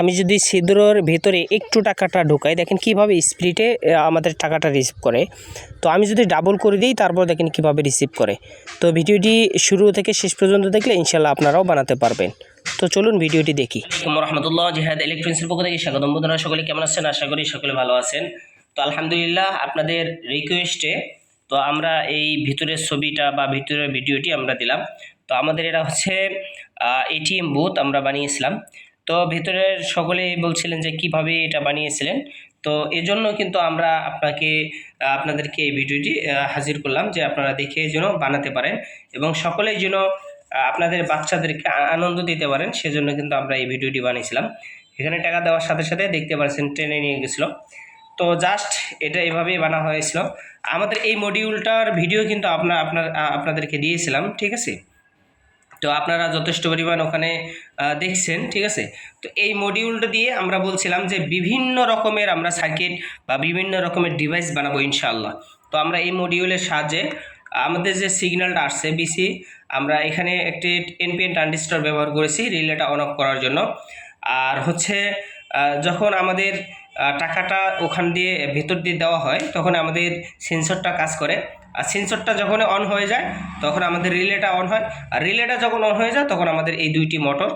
আমি যদি ছিদ্রর ভেতরে একটু টাকাটা ঢোকাই, দেখেন কীভাবে স্প্লিটে আমাদের টাকাটা রিসিভ করে। তো আমি যদি ডাবল করে দিই, তারপর দেখেন কীভাবে রিসিভ করে। তো ভিডিওটি শুরু থেকে শেষ পর্যন্ত দেখলে ইনশাল্লাহ আপনারাও বানাতে পারবেন। তো চলুন ভিডিওটি দেখি। রহমতুল্লাহ, জিহাদ ইলেকট্রনিক্সের পক্ষ থেকে স্বাগতম। বন্ধুরা, সকলে কেমন আছেন? আশা করি সকলে ভালো আছেন। তো আলহামদুলিল্লাহ, আপনাদের রিকোয়েস্টে তো আমরা এই ভিতরের ছবিটা বা ভিতরের ভিডিওটি আমরা দিলাম। তো আমাদের এটা হচ্ছে এটিএম বুথ আমরা বানিয়েছিলাম। তো ভিতরের সকলেই বলছিলেন যে কীভাবে এটা বানিয়েছিলেন। তো এজন্য কিন্তু আমরা আপনাকে, আপনাদেরকে এই ভিডিওটি হাজির করলাম যে আপনারা দেখে যেন বানাতে পারেন এবং সকলেই যেন আপনাদের বাচ্চাদেরকে আনন্দ দিতে পারেন, সেজন্য কিন্তু আমরা এই ভিডিওটি বানিয়েছিলাম। এখানে টাকা দেওয়ার সাথে সাথে দেখতে পাচ্ছেন ট্রেনে নিয়ে গেছিল। তো জাস্ট এটা এভাবেই বানা হয়েছিল। আমাদের এই মডিউলটার ভিডিও কিন্তু আপনার আপনার আপনাদেরকে দিয়েছিলাম, ঠিক আছে? তো আপনারা যথেষ্ট পরিমাণ ওখানে দেখছেন, ঠিক আছে? তো এই মডিউলটা দিয়ে আমরা বলছিলাম যে বিভিন্ন রকমের আমরা সার্কিট বা বিভিন্ন রকমের ডিভাইস বানাবো ইনশাআল্লাহ। তো আমরা এই মডিউলের সাহায্যে আমাদের যে সিগন্যালটা আসছে বিসি আমরা এখানে একটি এনপিএন ট্রানজিস্টর ব্যবহার করেছি রিলেটা অন অফ করার জন্য। আর হচ্ছে যখন আমাদের টাকাটা ওখান দিয়ে, ভেতর দিয়ে দেওয়া হয়, তখন আমাদের সেন্সরটা কাজ করে। আর সেন্সরটা যখন অন হয়ে যায়, তখন আমাদের রিলেটা অন হয়। আর রিলেটা যখন অন হয়ে যায়, তখন আমাদের এই দুইটি মোটর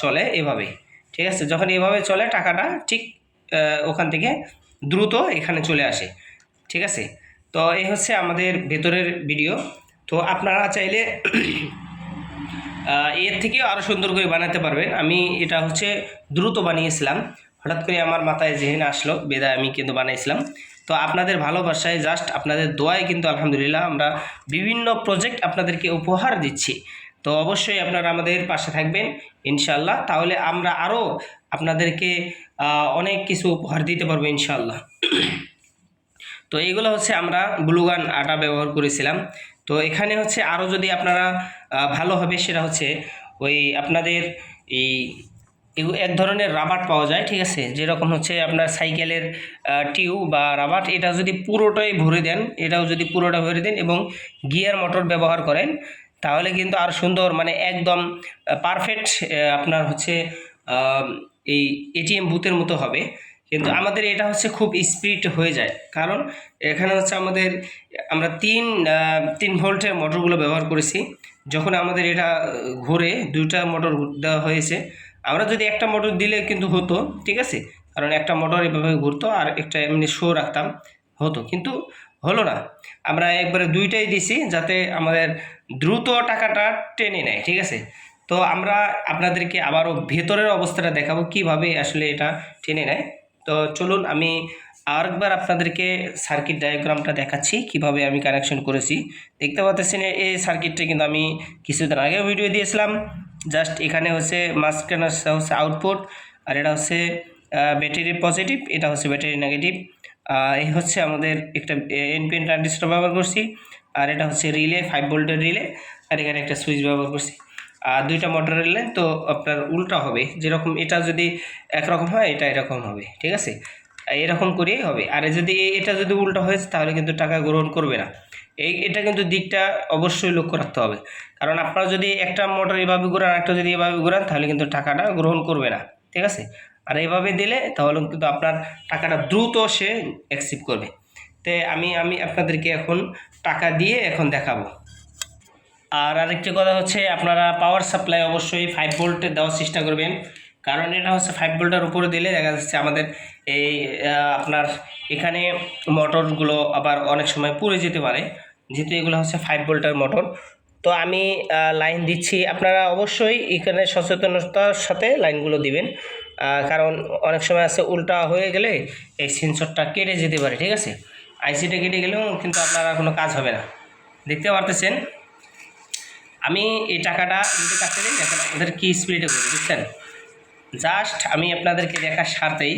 চলে এভাবে ঠিক আছে? যখন এভাবে চলে, টাকাটা ঠিক ওখান থেকে দ্রুত এখানে চলে আসে। ঠিক আছে? তো এই হচ্ছে আমাদের ভেতরের ভিডিও তো আপনারা চাইলে এর থেকে আরও সুন্দর করে বানাতে পারবেন। আমি এটা হচ্ছে দ্রুত বানিয়েছিলাম। হঠাৎ করে আমার মাথায় জেহেন আসলো বেদা আমি কিন্তু বানাইছিলাম। তো আপনাদের ভালোবাসায় জাস্ট আপনাদের দোয়ায় কিন্তু আলহামদুলিল্লাহ আমরা বিভিন্ন প্রজেক্ট আপনাদেরকে উপহার দিচ্ছি। তো অবশ্যই আপনারা আমাদের পাশে থাকবেন ইনশাল্লাহ তাহলে আমরা আরও আপনাদেরকে অনেক কিছু উপহার দিতে পারব ইনশাল্লাহ তো এইগুলো হচ্ছে আমরা ব্লুগান আটা ব্যবহার করেছিলাম। তো এখানে হচ্ছে আরও যদি আপনারা ভালো হবে, সেটা হচ্ছে ওই আপনাদের এই এক ধরনের রাবার পাওয়া যায়, ঠিক আছে? যেরকম হচ্ছে আপনার সাইকেলের টিউব বা রাবার, এটা যদি পুরোটাই ভরে দেন, এটাও যদি পুরোটা ভরে দেন এবং গিয়ার মোটর ব্যবহার করেন, তাহলে কিন্তু আর সুন্দর মানে একদম পারফেক্ট আপনার হচ্ছে এই এটিএম বুথের মতো হবে। কিন্তু আমাদের এটা হচ্ছে খুব স্পিড হয়ে যায়। কারণ এখানে হচ্ছে আমাদের, আমরা তিন তিন ভোল্টের মোটরগুলো ব্যবহার করেছি। যখন আমাদের এটা ঘুরে, দুইটা মোটর দেওয়া হয়েছে আমরা যদি একটা মোটর দিলে কিন্তু হতো, ঠিক আছে? কারণ একটা মোটর এভাবে ঘুরতো আর একটা এমনি শো রাখতাম, হতো। কিন্তু হলো না। আমরা একবারে দুইটাই দিছি যাতে আমাদের দ্রুত টাকাটা টেনে নেয়, ঠিক আছে? তো আমরা আপনাদেরকে আবারও ভেতরের অবস্থাটা দেখাবো, কীভাবে আসলে এটা টেনে নেয়। তো চলুন আমি আরেকবার আপনাদেরকে সার্কিট ডায়াগ্রামটা দেখাচ্ছি, কীভাবে আমি কানেকশন করেছি। দেখতে পাচ্ছেন, এই সার্কিটটা কিন্তু আমি কিছুদিন আগেও ভিডিও দিয়েছিলাম। জাস্ট এখানে হচ্ছে মাঝখানে হচ্ছে আউটপুট আর এটা হচ্ছে ব্যাটারি পজিটিভ এটা হচ্ছে ব্যাটারি নেগেটিভ এই হচ্ছে আমাদের একটা এনপিএন ট্রানজিস্টার ব্যবহার করছি, আর এটা হচ্ছে রিলে ফাইভ ভোল্টের রিলে আর এখানে একটা সুইচ ব্যবহার করছি। আর দুইটা মোটর রিলে তো আপনার উল্টা হবে, যেরকম এটা যদি একরকম হয়, এটা এরকম হবে, ঠিক আছে? এরকম করেই হবে। আর যদি এটা যদি উল্টো হয়েছে তাহলে কিন্তু টাকা গ্রহণ করবে না। এই, এটা কিন্তু দিকটা অবশ্যই লক্ষ্য রাখতে হবে। কারণ আপনারা যদি একটা মোটর এভাবে ঘুরান একটা যদি এভাবে ঘুরান, তাহলে কিন্তু টাকাটা গ্রহণ করবে না। ঠিক আছে? আর এইভাবে দিলে তাহলে কিন্তু আপনার টাকাটা দ্রুত সে অ্যাকসেপ্ট করবে। তো আমি আমি আপনাদেরকে এখন টাকা দিয়ে এখন দেখাবো। আর আরেকটি কথা হচ্ছে, আপনারা পাওয়ার সাপ্লাই অবশ্যই ফাইভ ভোল্টে দেওয়ার চেষ্টা করবেন। কারণ এটা হচ্ছে ফাইভ ভোল্টের উপরে দিলে দেখা যাচ্ছে আমাদের এই আপনার এখানে মোটরগুলো আবার অনেক সময় পুড়ে যেতে পারে। যেহেতু এগুলো হচ্ছে ফাইভ ভোল্টের মোটর তো আমি লাইন দিচ্ছি। আপনারা অবশ্যই এখানে সচেতনতার সাথে লাইনগুলো দিবেন। কারণ অনেক সময় আছে উল্টা হয়ে গেলে এই সেন্সরটা কেটে যেতে পারে, ঠিক আছে? আইসিটা কেটে গেলেও কিন্তু আপনারা কোনো কাজ হবে না। দেখতে পারতেছেন? আমি এই টাকাটা যদি কাছে দিই দেখেন আপনাদের কী স্পিডে করি বুঝছেন? জাস্ট আমি আপনাদেরকে দেখার স্বার্থেই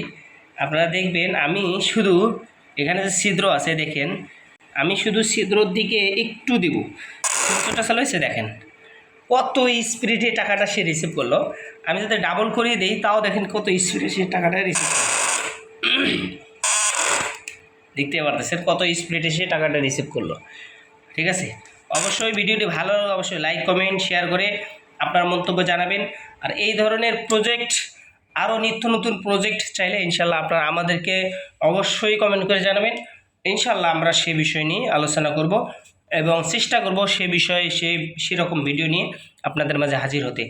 আপনারা দেখবেন, আমি শুধু এখানে যে ছিদ্র আছে, দেখেন, আমি শুধু ছিদ্রর দিকে একটু দিব। ছিদ্রটা চালাইছে দেখেন। কত স্পিডে টাকাটা সে রিসিভ করল। আমি যদি ডাবল করিয়ে দিই, তাও দেখেন কত স্পিডে সে টাকাটা রিসিভ করল। দেখতে পারতেছেন কত স্পিডে সে টাকাটা রিসিভ করল। ঠিক আছে? অবশ্যই ভিডিওটি ভালো অবশ্যই লাইক কমেন্ট শেয়ার করে আপনার মন্তব্য জানাবেন। আর এই ধরনের প্রজেক্ট আরও নিত্য নতুন প্রজেক্ট চাইলে ইনশাল্লাহ আপনারা আমাদেরকে অবশ্যই কমেন্ট করে জানাবেন। ইনশাল্লাহ আমরা সে বিষয় নিয়ে আলোচনা করব। এবং চেষ্টা করব সে বিষয়ে সেই সেরকম ভিডিও নিয়ে আপনাদের মাঝে হাজির হতে।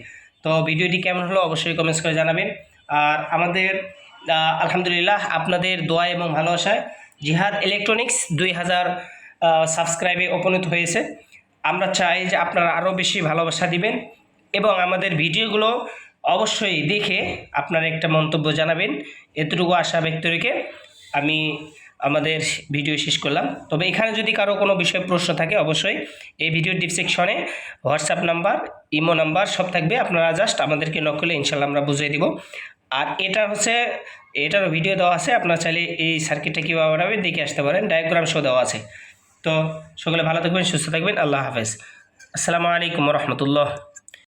তো ভিডিওটি কেমন হলো অবশ্যই কমেন্টস করে জানাবেন। আর আমাদের আলহামদুলিল্লাহ আপনাদের দোয়া এবং ভালোবাসায় জিহাদ ইলেকট্রনিক্স দুই হাজার সাবস্ক্রাইবে উপনীত হয়েছে। আমরা চাই যে আপনারা আরও বেশি ভালোবাসা দিবেন এবং আমাদের ভিডিওগুলো অবশ্যই দেখে আপনারা একটা মন্তব্য জানাবেন। এতটুকু আশা ব্যক্ত রেখে আমি আমাদের ভিডিও শেষ করলাম। তবে এখানে যদি কারও কোনো বিষয়ে প্রশ্ন থাকে, অবশ্যই এই ভিডিও ডিসক্রিপশনে হোয়াটসঅ্যাপ নাম্বার, ইমো নাম্বার সব থাকবে। আপনারা জাস্ট আমাদেরকে নক করলে ইনশাল্লাহ আমরা বুঝিয়ে দিব। আর এটা হচ্ছে এটারও ভিডিও দেওয়া আছে, আপনারা চাইলে এই সার্কিটটা কীভাবে বানাবেন দেখে আসতে পারেন। ডায়াগ্রাম শো দেওয়া আছে। তো সকলে ভালো থাকবেন, সুস্থ থাকবেন। আল্লাহ হাফেজ। আসসালামু আলাইকুম রহমতুল্লাহ।